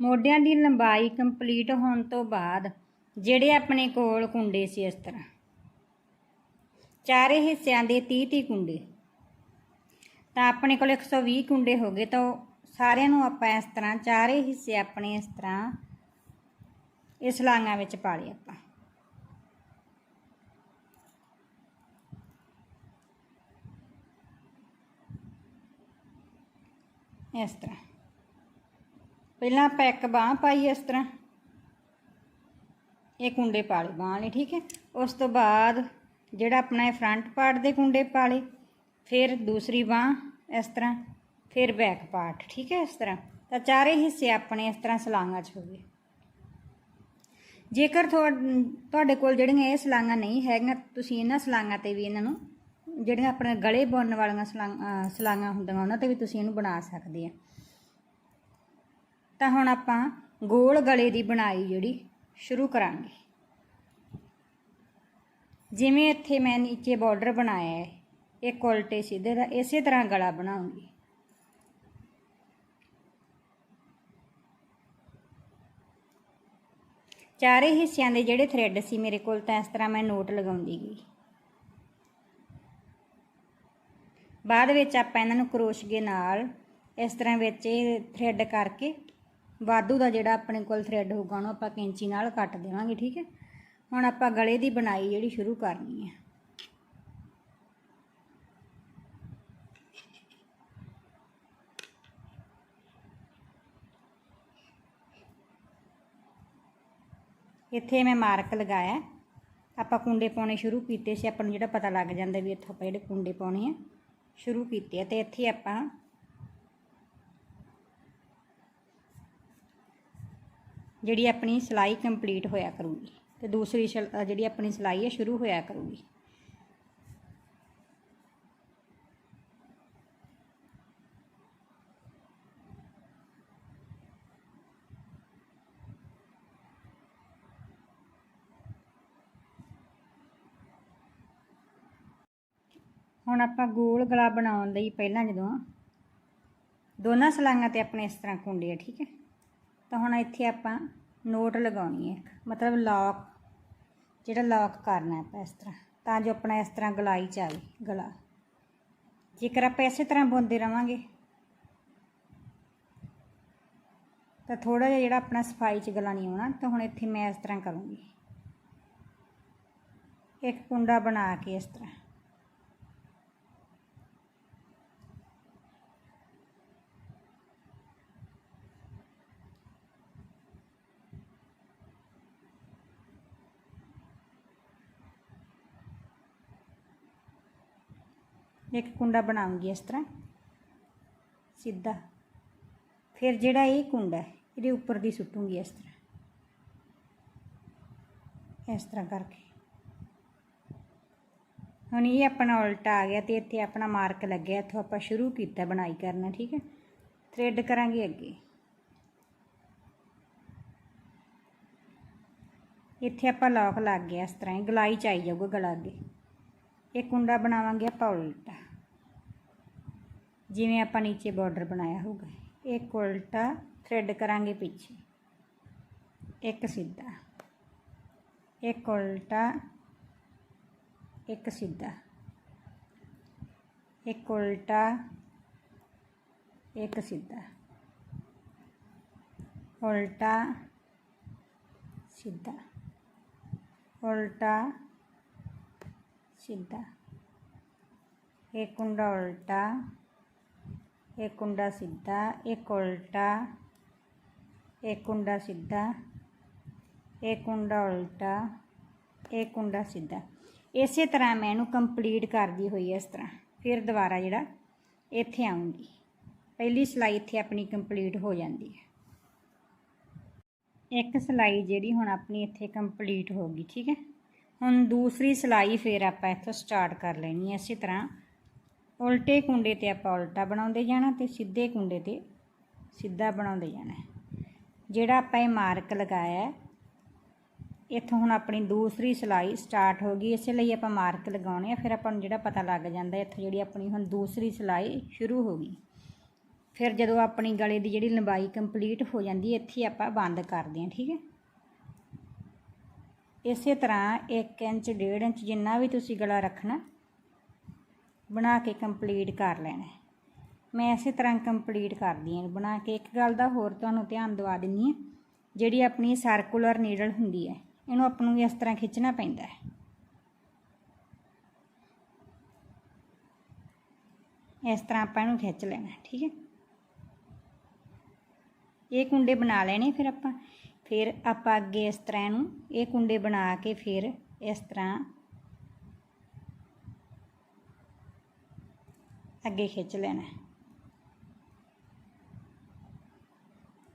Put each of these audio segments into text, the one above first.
ਮੋਢਿਆਂ ਦੀ ਲੰਬਾਈ ਕੰਪਲੀਟ ਹੋਣ ਤੋਂ ਬਾਅਦ ਜਿਹੜੇ ਆਪਣੇ ਕੋਲ ਕੁੰਡੇ ਸੀ ਇਸ ਤਰ੍ਹਾਂ। ਚਾਰੇ ਹਿੱਸਿਆਂ ਦੇ 30 30 ਕੁੰਡੇ। ਤਾਂ ਆਪਣੇ ਕੋਲ 120 ਕੁੰਡੇ ਹੋ ਗਏ ਤਾਂ ਉਹ ਸਾਰਿਆਂ ਨੂੰ ਆਪਾਂ ਇਸ ਤਰ੍ਹਾਂ ਚਾਰੇ ਹਿੱਸੇ ਆਪਣੇ ਇਸ ਤਰ੍ਹਾਂ ਇਸ ਲਾਂਗਾਂ ਵਿੱਚ ਪਾ ਲਏ ਆਪਾਂ। ਇਸ ਤਰ੍ਹਾਂ। ਪਹਿਲਾਂ ਆਪਾਂ ਇੱਕ ਬਾਂਹ ਪਾਈ ਇਸ ਤਰ੍ਹਾਂ। ਇਹ ਕੁੰਡੇ ਪਾ ਲਏ ਬਾਂਹ ਲਈ ਠੀਕ ਹੈ। ਉਸ ਤੋਂ ਬਾਅਦ ਜਿਹੜਾ ਆਪਣਾ ਇਹ ਫਰੰਟ ਪਾਰਟ ਦੇ ਕੁੰਡੇ ਪਾ ਲਏ ਫਿਰ ਦੂਸਰੀ ਬਾਂਹ ਇਸ ਤਰ੍ਹਾਂ, ਫਿਰ ਬੈਕ ਪਾਰਟ ਠੀਕ ਹੈ, ਇਸ ਤਰ੍ਹਾਂ। ਤਾਂ ਚਾਰੇ ਹਿੱਸੇ ਆਪਣੇ ਇਸ ਤਰ੍ਹਾਂ ਸਲਾਂਗਾਂ 'ਚ ਹੋ ਗਏ ਜੇਕਰ ਤੁਹਾ- ਤੁਹਾਡੇ ਕੋਲ ਜਿਹੜੀਆਂ ਇਹ ਸਲਾਂਗਾਂ ਨਹੀਂ ਹੈਗੀਆਂ, ਤੁਸੀਂ ਇਹਨਾਂ ਸਲਾਂਗਾਂ ਤੇ ਵੀ ਇਹਨਾਂ ਨੂੰ, ਜਿਹੜੀਆਂ ਆਪਣੇ ਗਲੇ ਬੁਣਨ ਵਾਲੀਆਂ ਸਲਾਂਗਾਂ ਸਲਾਂਗਾਂ ਹੁੰਦੀਆਂ, ਉਹਨਾਂ ਤੇ ਵੀ ਤੁਸੀਂ ਇਹਨੂੰ ਬਣਾ ਸਕਦੇ ਆ। ਤਾਂ ਹੁਣ ਆਪਾਂ ਗੋਲ ਗਲੇ ਦੀ ਬਣਾਈ ਜਿਹੜੀ, ਸ਼ੁਰੂ ਕਰਾਂਗੇ। ਜਿਵੇਂ ਇੱਥੇ ਮੈਂ ਨੀਚੇ ਬਾਰਡਰ ਬਣਾਇਆ ਹੈ ਇੱਕ ਉਲਟੇ ਸਿੱਧੇ ਦਾ, ਇਸੇ ਤਰ੍ਹਾਂ ਗਲਾ ਬਣਾਉਂਗੀ। ਚਾਰੇ ਹਿੱਸਿਆਂ ਦੇ ਜਿਹੜੇ ਥ੍ਰੈਡ ਸੀ ਮੇਰੇ ਕੋਲ, ਤਾਂ ਇਸ ਤਰ੍ਹਾਂ ਮੈਂ ਨੋਟ ਲਗਾਉਂਦੀ ਗਈ। ਬਾਅਦ ਵਿੱਚ ਆਪਾਂ ਇਹਨਾਂ ਨੂੰ ਕਰੋਸ਼ੀਏ ਨਾਲ ਇਸ ਤਰ੍ਹਾਂ ਵਿੱਚ ਇਹ ਥ੍ਰੈਡ ਕਰਕੇ ਵਾਧੂ ਦਾ ਜਿਹੜਾ ਆਪਣੇ ਕੋਲ ਥ੍ਰੈਡ ਹੋਊਗਾ, ਉਹਨੂੰ ਆਪਾਂ ਕੈਂਚੀ ਨਾਲ ਕੱਟ ਦੇਵਾਂਗੇ, ਠੀਕ ਹੈ? ਹੁਣ ਆਪਾਂ ਗਲੇ ਦੀ ਬਣਾਈ ਜਿਹੜੀ ਸ਼ੁਰੂ ਕਰਨੀ ਹੈ। ਇੱਥੇ ਮੈਂ ਮਾਰਕ ਲਗਾਇਆ। ਆਪਾਂ ਕੁੰਡੇ ਪਾਉਣੇ ਸ਼ੁਰੂ ਕੀਤੇ ਸੀ, ਆਪਾਂ ਨੂੰ ਜਿਹੜਾ ਪਤਾ ਲੱਗ ਜਾਂਦਾ ਵੀ ਇੱਥੋਂ ਆਪਾਂ ਜਿਹੜੇ ਕੁੰਡੇ ਪਾਉਣੇ ਆ, ਸ਼ੁਰੂ ਕੀਤੇ ਆ। ਤੇ ਇੱਥੇ ਆਪਾਂ ਜਿਹੜੀ ਆਪਣੀ ਸਿਲਾਈ ਕੰਪਲੀਟ ਹੋਇਆ ਕਰੂਗੀ ਤੇ ਦੂਸਰੀ ਸ਼ਲ- ਜਿਹੜੀ ਆਪਣੀ ਸਿਲਾਈ ਹੈ ਸ਼ੁਰੂ ਹੋਇਆ ਕਰੂਗੀ। ਹੁਣ ਆਪਾਂ ਗੋਲ ਗਲਾ ਬਣਾਉਣ ਲਈ ਪਹਿਲਾਂ ਜਦੋਂ ਦੋਨਾਂ ਸਲਾਈਆਂ ਤੇ ਆਪਣੇ ਇਸ ਤਰ੍ਹਾਂ ਕੁੰਡੇ ਆ, ਠੀਕ ਹੈ? ਤਾਂ ਹੁਣ ਇੱਥੇ ਆਪਾਂ ਨੋਟ ਲਗਾਉਣੀ ਹੈ ਇੱਕ, ਮਤਲਬ ਲੌਕ ਜਿਹੜਾ ਲੌਕ ਕਰਨਾ ਆਪਾਂ ਇਸ ਤਰ੍ਹਾਂ ਤਾਂ ਜੋ ਆਪਣਾ ਇਸ ਤਰ੍ਹਾਂ ਗਲਾਈ ਚ ਆਵੇ ਗਲਾ। ਜੇਕਰ ਆਪਾਂ ਇਸੇ ਤਰ੍ਹਾਂ ਬੁਣਦੇ ਰਵਾਂਗੇ ਤਾਂ ਥੋੜਾ ਜਿਹਾ ਜਿਹੜਾ ਆਪਣਾ ਸਫ਼ਾਈ ਚ ਗਲਾ ਨਹੀਂ ਆਉਣਾ ਤਾਂ ਹੁਣ ਇੱਥੇ ਮੈਂ ਇਸ ਤਰ੍ਹਾਂ ਕਰੂੰਗੀ। ਇੱਕ ਕੁੰਡਾ ਬਣਾ ਕੇ ਇਸ ਤਰ੍ਹਾਂ। ਇੱਕ ਕੁੰਡਾ ਬਣਾਉਂਗੀ ਇਸ ਤਰ੍ਹਾਂ, ਸਿੱਧਾ। ਫਿਰ ਜਿਹੜਾ ਇਹ ਕੁੰਡਾ ਹੈ, ਇਹਦੇ ਉੱਪਰ ਦੀ ਸੁੱਟੂਗੀ ਇਸ ਤਰ੍ਹਾਂ। ਇਸ ਤਰ੍ਹਾਂ ਕਰਕੇ। ਹੁਣ ਇਹ ਆਪਣਾ ਉਲਟਾ ਆ ਗਿਆ ਤੇ ਇੱਥੇ ਆਪਣਾ ਮਾਰਕ ਲੱਗਿਆ, ਇੱਥੋਂ ਆਪਾਂ ਸ਼ੁਰੂ ਕੀਤਾ ਬਣਾਈ ਕਰਨਾ, ਠੀਕ ਹੈ? ਥ੍ਰੈਡ ਕਰਾਂਗੇ ਅੱਗੇ। ਇੱਥੇ ਆਪਾਂ ਲੌਕ ਲੱਗ ਗਿਆ ਇਸ ਤਰ੍ਹਾਂ ਹੀ ਗਲਾਈ ਚ ਆਈ ਜਾਊਗਾ ਗਲਾ ਅੱਗੇ। ਇਹ ਕੁੰਡਾ ਬਣਾਵਾਂਗੇ ਆਪਾਂ ਉਲਟਾ ਜਿਵੇਂ ਆਪਾਂ ਨੀਚੇ ਬਾਰਡਰ ਬਣਾਇਆ ਹੋਊਗਾ ਇੱਕ ਉਲਟਾ ਥ੍ਰੈਡ ਕਰਾਂਗੇ ਪਿੱਛੇ ਇੱਕ ਸਿੱਧਾ ਇੱਕ ਉਲਟਾ ਇੱਕ ਸਿੱਧਾ ਇੱਕ ਉਲਟਾ ਇੱਕ ਸਿੱਧਾ ਉਲਟਾ ਸਿੱਧਾ ਉਲਟਾ ਸਿੱਧਾ एक कुंडा उल्टा एक कुंडा सीधा एक उल्टा एक कुंडा सीधा एक कुंडा उल्टा एक कुंडा सीधा ਇਸੇ ਤਰ੍ਹਾਂ ਮੈਂ ਇਹਨੂੰ ਕੰਪਲੀਟ ਕਰਦੀ ਹੋਈ ਇਸ ਤਰ੍ਹਾਂ ਫਿਰ ਦੁਬਾਰਾ ਜਿਹੜਾ ਇੱਥੇ ਆਉਂਗੀ ਪਹਿਲੀ ਸਲਾਈ ਇੱਥੇ ਆਪਣੀ ਕੰਪਲੀਟ ਹੋ ਜਾਂਦੀ ਹੈ ਇੱਕ ਸਲਾਈ ਜਿਹੜੀ ਹੁਣ ਆਪਣੀ ਇੱਥੇ ਕੰਪਲੀਟ ਹੋ ਗਈ ਠੀਕ ਹੈ ਹੁਣ ਦੂਸਰੀ ਸਿਲਾਈ ਫੇਰ ਆਪਾਂ ਇੱਥੋਂ ਸਟਾਰਟ ਕਰ ਲੈਣੀ ਹੈ ਇਸੇ ਤਰ੍ਹਾਂ। ਉਲਟੇ ਕੁੰਡੇ ਤੇ ਆਪਾਂ ਉਲਟਾ ਬਣਾਉਂਦੇ ਜਾਣਾ ਤੇ ਸਿੱਧੇ ਕੁੰਡੇ ਤੇ ਸਿੱਧਾ ਬਣਾਉਂਦੇ ਜਾਣਾ। ਜਿਹੜਾ ਆਪਾਂ ਇਹ ਮਾਰਕ ਲਗਾਇਆ ਇੱਥੋਂ ਹੁਣ ਆਪਣੀ ਦੂਸਰੀ ਸਿਲਾਈ ਸਟਾਰਟ ਹੋ ਗਈ, ਇਸੇ ਲਈ ਆਪਾਂ ਮਾਰਕ ਲਗਾਉਣੇ ਆ। ਫਿਰ ਆਪਾਂ ਨੂੰ ਜਿਹੜਾ ਪਤਾ ਲੱਗ ਜਾਂਦਾ ਇੱਥੋਂ ਜਿਹੜੀ ਆਪਣੀ ਹੁਣ ਦੂਸਰੀ ਸਿਲਾਈ ਸ਼ੁਰੂ ਹੋ ਗਈ। ਫਿਰ ਜਦੋਂ ਆਪਣੀ ਗਲੇ ਦੀ ਜਿਹੜੀ ਲੰਬਾਈ ਕੰਪਲੀਟ ਹੋ ਜਾਂਦੀ ਹੈ, ਇੱਥੇ ਆਪਾਂ ਬੰਦ ਕਰਦੇ ਹਾਂ, ਠੀਕ ਹੈ। ਇਸੇ ਤਰ੍ਹਾਂ 1 ਇੰਚ 1.5 ਇੰਚ ਜਿੰਨਾ ਵੀ ਤੁਸੀਂ ਗਲਾ ਰੱਖਣਾ, ਬਣਾ ਕੇ ਕੰਪਲੀਟ ਕਰ ਲੈਣਾ ਮੈਂ ਇਸੇ ਤਰ੍ਹਾਂ ਕੰਪਲੀਟ ਕਰਦੀ ਹਾਂ। ਬਣਾ ਕੇ ਇੱਕ ਗੱਲ ਦਾ ਹੋਰ ਤੁਹਾਨੂੰ ਧਿਆਨ ਦਵਾ ਦਿੰਨੀ ਹਾਂ। ਜਿਹੜੀ ਆਪਣੀ ਸਰਕੂਲਰ ਨੀਡਲ ਹੁੰਦੀ ਹੈ, ਇਹਨੂੰ ਆਪਾਂ ਨੂੰ ਇਸ ਤਰ੍ਹਾਂ ਖਿੱਚਣਾ ਪੈਂਦਾ ਹੈ। ਇਸ ਤਰ੍ਹਾਂ ਆਪਾਂ ਇਹਨੂੰ ਖਿੱਚ ਲੈਣਾ, ਠੀਕ ਹੈ। ਇਹ ਕੁੰਡੇ ਬਣਾ ਲੈਣੇ ਫਿਰ ਆਪਾਂ। ਫਿਰ ਆਪਾਂ ਅੱਗੇ ਇਸ ਤਰ੍ਹਾਂ ਨੂੰ ਇਹ ਕੁੰਡੇ ਬਣਾ ਕੇ ਫਿਰ ਇਸ ਤਰ੍ਹਾਂ ਅੱਗੇ ਖਿੱਚ ਲੈਣਾ ਹੈ।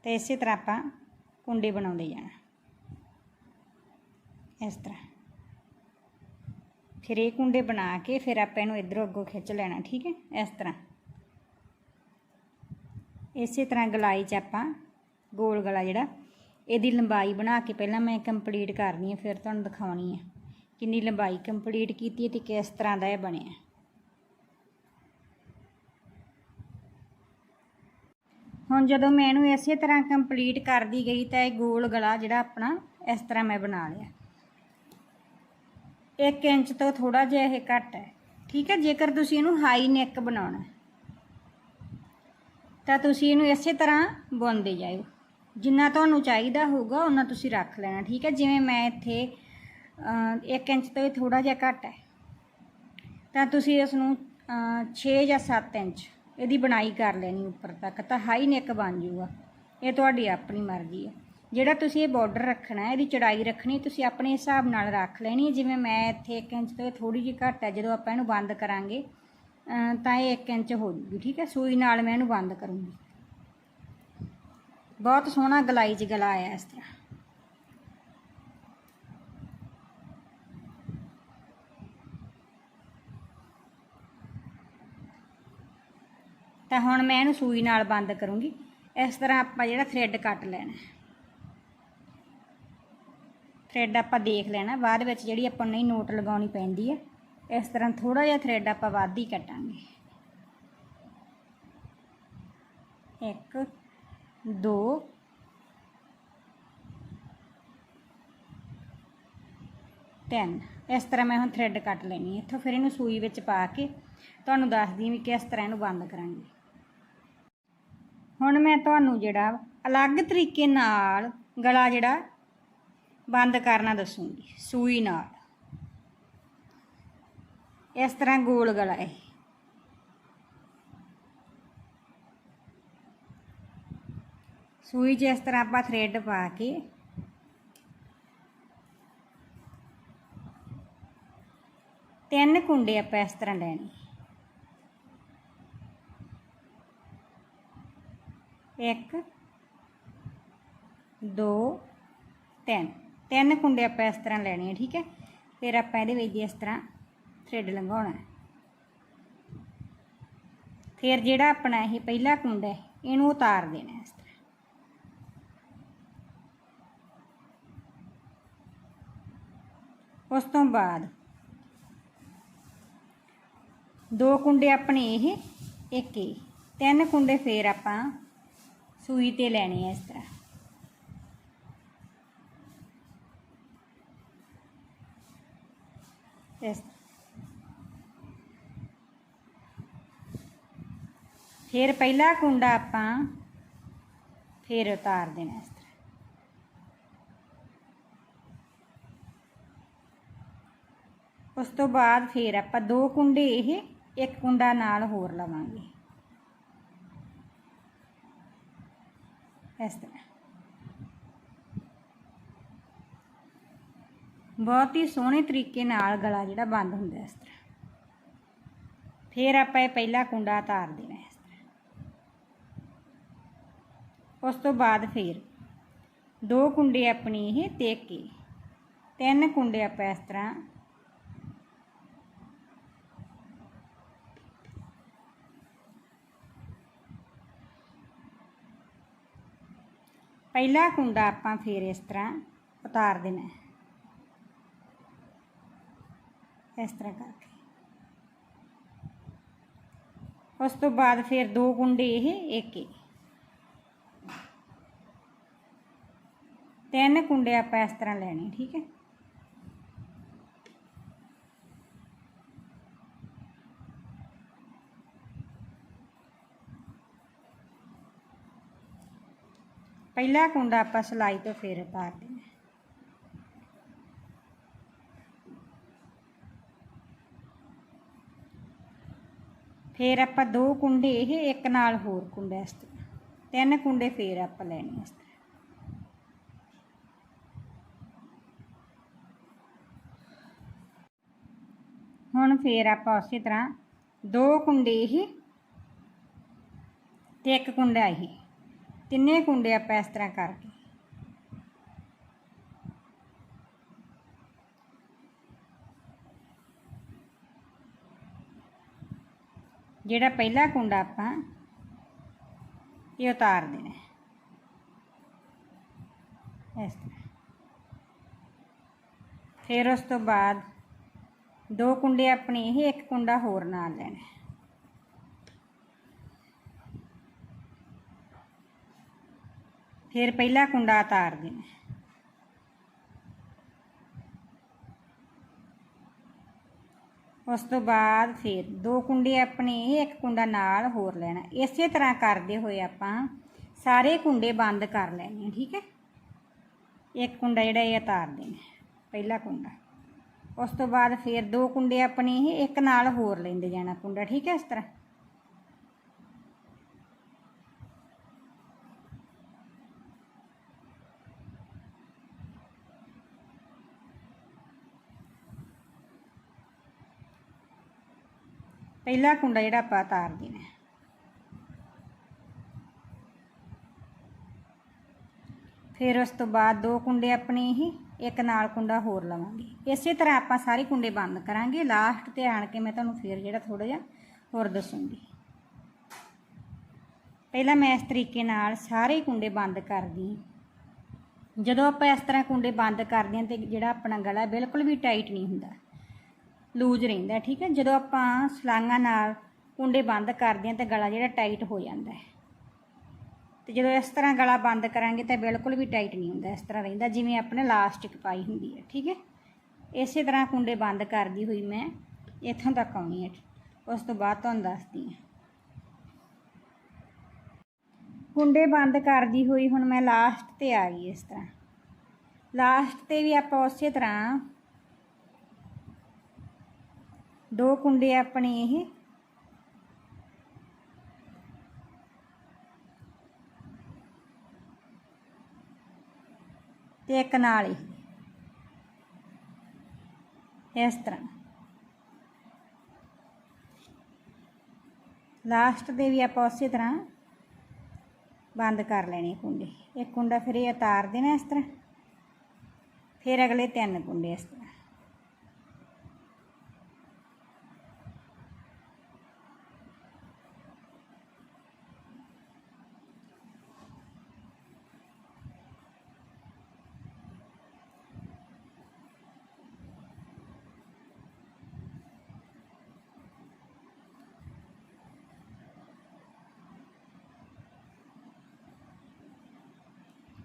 ਤੇ ਇਸੇ ਤਰ੍ਹਾਂ ਆਪਾਂ ਕੁੰਡੇ ਬਣਾਉਂਦੇ ਜਾਣਾ ਇਸ ਤਰ੍ਹਾਂ। ਫਿਰ ਇਹ ਕੁੰਡੇ ਬਣਾ ਕੇ ਫਿਰ ਆਪਾਂ ਇਹਨੂੰ ਇਧਰੋਂ ਅੱਗੋਂ ਖਿੱਚ ਲੈਣਾ, ਠੀਕ ਹੈ? ਇਸ ਤਰ੍ਹਾਂ। ਇਸੇ ਤਰ੍ਹਾਂ ਗਲਾਈ 'ਚ ਆਪਾਂ ਗੋਲ ਗਲਾ ਜਿਹੜਾ ਇਹਦੀ ਲੰਬਾਈ ਬਣਾ ਕੇ ਪਹਿਲਾਂ ਮੈਂ ਕੰਪਲੀਟ ਕਰਨੀ ਹੈ ਫਿਰ ਤੁਹਾਨੂੰ ਦਿਖਾਉਣੀ ਹੈ ਕਿੰਨੀ ਲੰਬਾਈ ਕੰਪਲੀਟ ਕੀਤੀ ਹੈ ਤੇ ਕਿਸ ਤਰ੍ਹਾਂ ਦਾ ਇਹ ਬਣਿਆ। ਹੁਣ ਜਦੋਂ ਮੈਂ ਇਹਨੂੰ ਇਸੇ ਤਰ੍ਹਾਂ ਕੰਪਲੀਟ ਕਰਦੀ ਗਈ ਤਾਂ ਇਹ ਗੋਲ ਗਲਾ ਜਿਹੜਾ ਆਪਣਾ ਇਸ ਤਰ੍ਹਾਂ ਮੈਂ ਬਣਾ ਲਿਆ। 1 ਇੰਚ ਤੋਂ ਥੋੜਾ ਜਿਹਾ ਇਹ ਘੱਟ ਹੈ, ਠੀਕ ਹੈ? ਜੇਕਰ ਤੁਸੀਂ ਇਹਨੂੰ ਹਾਈ ਨੈਕ ਬਣਾਉਣਾ ਤਾਂ ਤੁਸੀਂ ਇਹਨੂੰ ਇਸੇ ਤਰ੍ਹਾਂ ਬੁਣਦੇ ਜਾਇਓ। ਜਿੰਨਾ ਤੁਹਾਨੂੰ ਚਾਹੀਦਾ ਹੋਊਗਾ ਉਹਨਾਂ ਤੁਸੀਂ ਰੱਖ ਲੈਣਾ, ਠੀਕ ਹੈ? ਜਿਵੇਂ ਮੈਂ ਇੱਥੇ 1 ਇੰਚ ਤੋਂ ਥੋੜਾ ਜਿਹਾ ਘੱਟ ਹੈ। ਤਾਂ ਤੁਸੀਂ ਇਸ ਨੂੰ 6 ਜਾਂ 7 ਇੰਚ ਇਹਦੀ ਬਣਾਈ ਕਰ ਲੈਣੀ ਉੱਪਰ ਤੱਕ, ਤਾਂ ਹਾਈ ਨੈਕ ਬਣ ਜਾਊਗਾ ਇਹ ਤੁਹਾਡੀ ਆਪਣੀ ਮਰਜ਼ੀ ਹੈ। ਜਿਹੜਾ ਤੁਸੀਂ ਇਹ ਬਾਰਡਰ ਰੱਖਣਾ ਇਹਦੀ ਚੜਾਈ ਰੱਖਣੀ ਤੁਸੀਂ ਆਪਣੇ ਹਿਸਾਬ ਨਾਲ ਰੱਖ ਲੈਣੀ ਜਿਵੇਂ ਮੈਂ ਇੱਥੇ 1 ਇੰਚ ਤੋਂ ਥੋੜੀ ਜਿਹੀ ਘੱਟ ਹੈ, ਜਦੋਂ ਆਪਾਂ ਇਹਨੂੰ ਬੰਦ ਕਰਾਂਗੇ ਤਾਂ ਇਹ 1 ਇੰਚ ਹੋ ਜੂਗੀ, ਠੀਕ ਹੈ? ਸੂਈ ਨਾਲ ਮੈਂ ਇਹਨੂੰ ਬੰਦ ਕਰੂੰਗੀ। ਬਹੁਤ ਸੋਹਣਾ ਗਲਾਈ 'ਚ ਗਲਾ ਆਇਆ ਇਸ ਤਰ੍ਹਾਂ। ਤਾਂ ਹੁਣ ਮੈਂ ਇਹਨੂੰ ਸੂਈ ਨਾਲ ਬੰਦ ਕਰੂੰਗੀ। ਇਸ ਤਰ੍ਹਾਂ ਆਪਾਂ ਜਿਹੜਾ ਥ੍ਰੈਡ ਕੱਟ ਲੈਣਾ ਥ੍ਰੈਡ ਆਪਾਂ ਦੇਖ ਲੈਣਾ, ਬਾਅਦ ਵਿੱਚ ਜਿਹੜੀ ਆਪਾਂ ਨੂੰ ਨਹੀਂ ਨੋਟ ਲਗਾਉਣੀ ਪੈਂਦੀ ਹੈ, ਇਸ ਤਰ੍ਹਾਂ ਥੋੜਾ ਜਿਹਾ ਥ੍ਰੈਡ ਆਪਾਂ ਵੱਧ ਹੀ ਕੱਟਾਂਗੇ। ਇੱਕ ਦੋ ਤਿੰਨ। ਇਸ ਤਰ੍ਹਾਂ ਮੈਂ ਹੁਣ ਥ੍ਰੈਡ ਕੱਟ ਲੈਣੀ ਇੱਥੋਂ ਫਿਰ ਇਹਨੂੰ ਸੂਈ ਵਿੱਚ ਪਾ ਕੇ ਤੁਹਾਨੂੰ ਦੱਸਦੀ ਵੀ ਕਿਸ ਤਰ੍ਹਾਂ ਇਹਨੂੰ ਬੰਦ ਕਰਾਂਗੇ। ਹੁਣ ਮੈਂ ਤੁਹਾਨੂੰ ਜਿਹੜਾ ਅਲੱਗ ਤਰੀਕੇ ਨਾਲ ਗਲਾ ਜਿਹੜਾ ਬੰਦ ਕਰਨਾ ਦੱਸੂਗੀ। ਸੂਈ ਨਾਲ। ਇਸ ਤਰ੍ਹਾਂ ਗੋਲ ਗਲਾ ਹੈ ਸੂਈ 'ਚ ਇਸ ਤਰ੍ਹਾਂ ਆਪਾਂ ਥ੍ਰੈਡ ਪਾ ਕੇ। ਤਿੰਨ ਕੁੰਡੇ ਆਪਾਂ ਇਸ ਤਰ੍ਹਾਂ ਲੈਣੇ। ਇੱਕ, ਦੋ, ਤਿੰਨ। ਤਿੰਨ ਕੁੰਡੇ ਆਪਾਂ ਇਸ ਤਰ੍ਹਾਂ ਲੈਣੇ ਆ, ਠੀਕ ਹੈ? ਫਿਰ ਆਪਾਂ ਇਹਦੇ ਵਿੱਚ ਇਸ ਤਰ੍ਹਾਂ ਥ੍ਰੈਡ ਲੰਘਾਉਣਾ ਫਿਰ ਜਿਹੜਾ ਆਪਣਾ ਇਹ ਪਹਿਲਾ ਕੁੰਡਾ ਹੈ, ਇਹਨੂੰ ਉਤਾਰ ਦੇਣਾ ਇਸ ਤਰ੍ਹਾਂ ਉਸ ਤੋਂ ਬਾਅਦ ਦੋ ਕੁੰਡੇ ਆਪਣੇ ਇਹ ਇੱਕ ਇਹ ਤਿੰਨ ਕੁੰਡੇ ਫੇਰ ਆਪਾਂ ਸੂਈ ਤੇ ਲੈਣੇ ਆ ਇਸ ਤਰ੍ਹਾਂ ਇਸ ਫਿਰ ਪਹਿਲਾ ਕੁੰਡਾ ਆਪਾਂ ਫਿਰ ਉਤਾਰ ਦੇਣਾ ਇਸ ਤਰ੍ਹਾਂ ਉਸ ਤੋਂ ਬਾਅਦ ਫਿਰ ਆਪਾਂ ਦੋ ਕੁੰਡੇ ਇਹ, ਇੱਕ ਕੁੰਡਾ ਨਾਲ ਹੋਰ ਲਵਾਂਗੇ। ਇਸ ਤਰ੍ਹਾਂ। ਬਹੁਤ ਹੀ ਸੋਹਣੇ ਤਰੀਕੇ ਨਾਲ ਗਲਾ ਜਿਹੜਾ ਬੰਦ ਹੁੰਦਾ ਇਸ ਤਰ੍ਹਾਂ। ਫਿਰ ਆਪਾਂ ਇਹ ਪਹਿਲਾ ਕੁੰਡਾ ਉਤਾਰ ਦੇਣਾ ਇਸ ਤਰ੍ਹਾਂ। ਉਸ ਤੋਂ ਬਾਅਦ ਫਿਰ ਦੋ ਕੁੰਡੇ ਆਪਣੀ ਇਹ ਤੇ ਕੇ ਤਿੰਨ ਕੁੰਡੇ ਆਪਾਂ ਇਸ ਤਰ੍ਹਾਂ ਪਹਿਲਾ ਕੁੰਡਾ ਆਪਾਂ ਫਿਰ ਇਸ ਤਰ੍ਹਾਂ ਉਤਾਰ ਦੇਣਾ ਇਸ ਤਰ੍ਹਾਂ ਕਰਕੇ। ਉਸ ਤੋਂ ਬਾਅਦ ਫਿਰ ਦੋ ਕੁੰਡੇ ਇਹ ਇੱਕ ਇਹ ਤਿੰਨ ਕੁੰਡੇ ਆਪਾਂ ਇਸ ਤਰ੍ਹਾਂ ਲੈਣੇ, ਠੀਕ ਹੈ। ਪਹਿਲਾ ਕੁੰਡਾ ਆਪਾਂ ਸਲਾਈ ਤੋਂ ਫੇਰ ਉਤਾਰ ਦੇਣਾ ਫੇਰ ਆਪਾਂ ਦੋ ਕੁੰਡੇ, ਇਹ ਇੱਕ ਨਾਲ ਹੋਰ ਕੁੰਡਾ ਇਸ ਤਰ੍ਹਾਂ। ਤਿੰਨ ਕੁੰਡੇ ਫੇਰ ਆਪਾਂ ਲੈਣੇ ਇਸ ਤਰ੍ਹਾਂ। ਹੁਣ ਫੇਰ ਆਪਾਂ ਉਸੇ ਤਰ੍ਹਾਂ ਦੋ ਕੁੰਡੇ ਇਹ ਤੇ ਇੱਕ ਕੁੰਡਾ ਇਹ। ਤਿੰਨੇ ਕੁੰਡੇ ਆਪਾਂ ਇਸ ਤਰ੍ਹਾਂ ਕਰਕੇ। ਜਿਹੜਾ ਪਹਿਲਾ ਕੁੰਡਾ ਆਪਾਂ, ਇਹ ਉਤਾਰ ਦੇਣਾ ਇਸ ਤਰ੍ਹਾਂ। ਫਿਰ ਉਸ ਤੋਂ ਬਾਅਦ ਦੋ ਕੁੰਡੇ ਆਪਣੇ ਇਹ ਇੱਕ ਕੁੰਡਾ ਹੋਰ ਨਾਲ ਲੈਣਾ ਹੈ। ਫਿਰ ਪਹਿਲਾ ਕੁੰਡਾ ਉਤਾਰ ਦੇਣਾ ਉਸ ਤੋਂ ਬਾਅਦ ਫਿਰ ਦੋ ਕੁੰਡੇ ਆਪਣੇ ਇਹ ਇੱਕ ਕੁੰਡਾ ਨਾਲ ਹੋਰ ਲੈਣਾ। ਇਸੇ ਤਰ੍ਹਾਂ ਕਰਦੇ ਹੋਏ ਆਪਾਂ ਸਾਰੇ ਕੁੰਡੇ ਬੰਦ ਕਰ ਲੈਣੇ ਠੀਕ ਹੈ? ਇੱਕ ਕੁੰਡਾ ਜਿਹੜਾ ਇਹ ਉਤਾਰ ਦੇਣਾ, ਪਹਿਲਾ ਕੁੰਡਾ। ਉਸ ਤੋਂ ਬਾਅਦ ਫਿਰ ਦੋ ਕੁੰਡੇ ਆਪਣੇ ਇਹ ਇੱਕ ਨਾਲ ਹੋਰ ਲੈਂਦੇ ਜਾਣਾ ਕੁੰਡਾ, ਠੀਕ ਹੈ ਇਸ ਤਰ੍ਹਾਂ? ਪਹਿਲਾ ਕੁੰਡਾ ਜਿਹੜਾ ਆਪਾਂ ਉਤਾਰ ਦੇਣਾ ਫਿਰ ਉਸ ਤੋਂ ਬਾਅਦ ਦੋ ਕੁੰਡੇ ਆਪਣੇ ਹੀ, ਇੱਕ ਨਾਲ ਕੁੰਡਾ ਹੋਰ ਲਵਾਂਗੇ। ਇਸੇ ਤਰ੍ਹਾਂ ਆਪਾਂ ਸਾਰੇ ਕੁੰਡੇ ਬੰਦ ਕਰਾਂਗੇ। ਲਾਸਟ ਤੇ ਆਣ ਕੇ ਮੈਂ ਤੁਹਾਨੂੰ ਫਿਰ ਜਿਹੜਾ ਥੋੜਾ ਜਿਹਾ ਹੋਰ ਦੱਸੂੰਗੀ। ਪਹਿਲਾਂ ਮੈਂ ਇਸ ਤਰੀਕੇ ਨਾਲ ਸਾਰੇ ਕੁੰਡੇ ਬੰਦ ਕਰਦੀ ਜਦੋਂ ਆਪਾਂ ਇਸ ਤਰ੍ਹਾਂ ਕੁੰਡੇ ਬੰਦ ਕਰਦੇ ਹਾਂ ਤੇ ਜਿਹੜਾ ਆਪਣਾ ਗਲਾ ਬਿਲਕੁਲ ਵੀ ਟਾਈਟ ਨਹੀਂ ਹੁੰਦਾ। ਲੂਜ ਰਹਿੰਦਾ ਠੀਕ ਹੈ? ਜਦੋਂ ਆਪਾਂ ਸਲਾਂਗਾਂ ਨਾਲ ਕੁੰਡੇ ਬੰਦ ਕਰਦੇ ਹਾਂ ਤਾਂ ਗਲਾ ਜਿਹੜਾ ਟਾਈਟ ਹੋ ਜਾਂਦਾ ਹੈ। ਤੇ ਜਦੋਂ ਇਸ ਤਰ੍ਹਾਂ ਗਲਾ ਬੰਦ ਕਰਾਂਗੇ ਤਾਂ ਬਿਲਕੁਲ ਵੀ ਟਾਈਟ ਨਹੀਂ ਹੁੰਦਾ, ਇਸ ਤਰ੍ਹਾਂ ਰਹਿੰਦਾ, ਜਿਵੇਂ ਆਪਣੇ ਲਾਸਟਿਕ ਪਾਈ ਹੁੰਦੀ ਹੈ, ਠੀਕ ਹੈ? ਇਸੇ ਤਰ੍ਹਾਂ ਕੁੰਡੇ ਬੰਦ ਕਰਦੀ ਹੋਈ ਮੈਂ ਇੱਥੋਂ ਤੱਕ ਆਉਣੀ ਹੈ ਉਸ ਤੋਂ ਬਾਅਦ ਤੁਹਾਨੂੰ ਦੱਸਦੀ ਹਾਂ। ਕੁੰਡੇ ਬੰਦ ਕਰਦੀ ਹੋਈ ਹੁਣ ਮੈਂ ਲਾਸਟ ਤੇ ਆ ਗਈ ਇਸ ਤਰ੍ਹਾਂ। ਲਾਸਟ ਤੇ ਵੀ ਆਪਾਂ ਉਸੇ ਤਰ੍ਹਾਂ ਦੋ ਕੁੰਡੇ ਆਪਣੇ ਇਹ। ਤੇ ਇੱਕ ਨਾਲ ਹੀ ਇਸ ਤਰ੍ਹਾਂ। ਲਾਸਟ ਦੇ ਵੀ ਆਪਾਂ ਉਸੇ ਤਰ੍ਹਾਂ ਬੰਦ ਕਰ ਲੈਣੇ ਕੁੰਡੇ। ਇੱਕ ਕੁੰਡਾ ਫਿਰ ਇਹ ਉਤਾਰ ਦੇਣਾ ਇਸ ਤਰ੍ਹਾਂ। ਫਿਰ ਅਗਲੇ ਤਿੰਨ ਕੁੰਡੇ ਇਸ ਤਰ੍ਹਾਂ।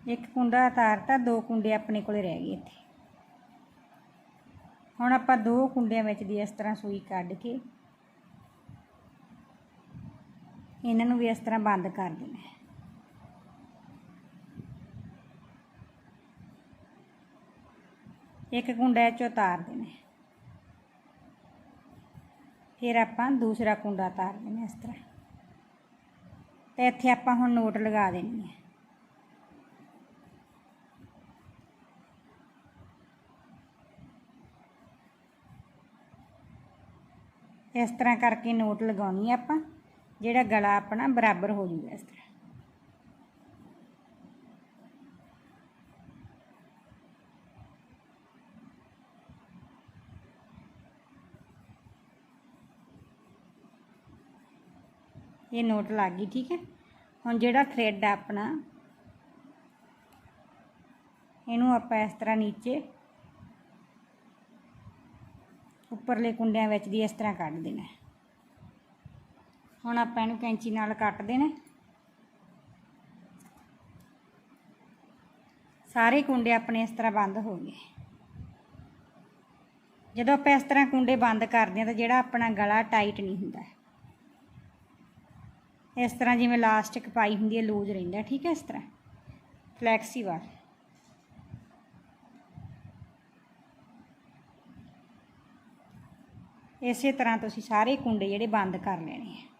ਇੱਕ ਕੁੰਡਾ ਉਤਾਰਤਾ ਦੋ ਕੁੰਡੇ ਆਪਣੇ ਕੋਲੇ ਰਹਿ ਗਏ ਇੱਥੇ। ਹੁਣ ਆਪਾਂ ਦੋ ਕੁੰਡਿਆਂ ਵਿੱਚ ਦੀ ਇਸ ਤਰ੍ਹਾਂ ਸੂਈ ਕੱਢ ਕੇ ਇਹਨਾਂ ਨੂੰ ਵੀ ਇਸ ਤਰ੍ਹਾਂ ਬੰਦ ਕਰ ਦੇਣਾ ਹੈ। ਇੱਕ ਕੁੰਡਾ 'ਚੋਂ ਉਤਾਰ ਦੇਣਾ ਫਿਰ ਆਪਾਂ ਦੂਸਰਾ ਕੁੰਡਾ ਉਤਾਰ ਦੇਣਾ ਇਸ ਤਰ੍ਹਾਂ। ਤੇ ਇੱਥੇ ਆਪਾਂ ਹੁਣ ਨੋਟ ਲਗਾ ਦੇਣੀ ਹੈ। ਇਸ ਤਰ੍ਹਾਂ ਕਰਕੇ ਨੋਟ ਲਗਾਉਣੀ ਹੈ ਆਪਾਂ, ਜਿਹੜਾ ਗਲਾ ਆਪਣਾ ਬਰਾਬਰ ਹੋ ਜੂਗਾ ਇਸ ਤਰ੍ਹਾਂ। ਇਹ ਨੋਟ ਲੱਗ ਗਈ, ਠੀਕ ਹੈ? ਹੁਣ ਜਿਹੜਾ ਥ੍ਰੈਡ ਆ ਆਪਣਾ, ਇਹਨੂੰ ਆਪਾਂ ਇਸ ਤਰ੍ਹਾਂ ਨੀਚੇ ਉੱਪਰਲੇ ਕੁੰਡਿਆਂ ਵਿੱਚ ਦੀ ਇਸ ਤਰ੍ਹਾਂ ਕੱਢ ਦੇਣਾ। ਹੁਣ ਆਪਾਂ ਇਹਨੂੰ ਕੈਂਚੀ ਨਾਲ ਕੱਟ ਦੇਣਾ। ਸਾਰੇ ਕੁੰਡੇ ਆਪਣੇ ਇਸ ਤਰ੍ਹਾਂ ਬੰਦ ਹੋ ਗਏ। ਜਦੋਂ ਆਪਾਂ ਇਸ ਤਰ੍ਹਾਂ ਕੁੰਡੇ ਬੰਦ ਕਰਦੇ ਹਾਂ ਤਾਂ ਜਿਹੜਾ ਆਪਣਾ ਗਲਾ ਟਾਈਟ ਨਹੀਂ ਹੁੰਦਾ। ਇਸ ਤਰ੍ਹਾਂ ਜਿਵੇਂ ਲਾਸਟਿਕ ਪਾਈ ਹੁੰਦੀ ਹੈ, ਲੂਜ਼ ਰਹਿੰਦਾ, ਠੀਕ ਹੈ, ਇਸ ਤਰ੍ਹਾਂ। ਫਲੈਕਸੀਬਲ। ਇਸੇ ਤਰ੍ਹਾਂ ਤੁਸੀਂ ਸਾਰੇ ਕੁੰਡੇ ਜਿਹੜੇ ਬੰਦ ਕਰ ਲੈਣੇ ਆ।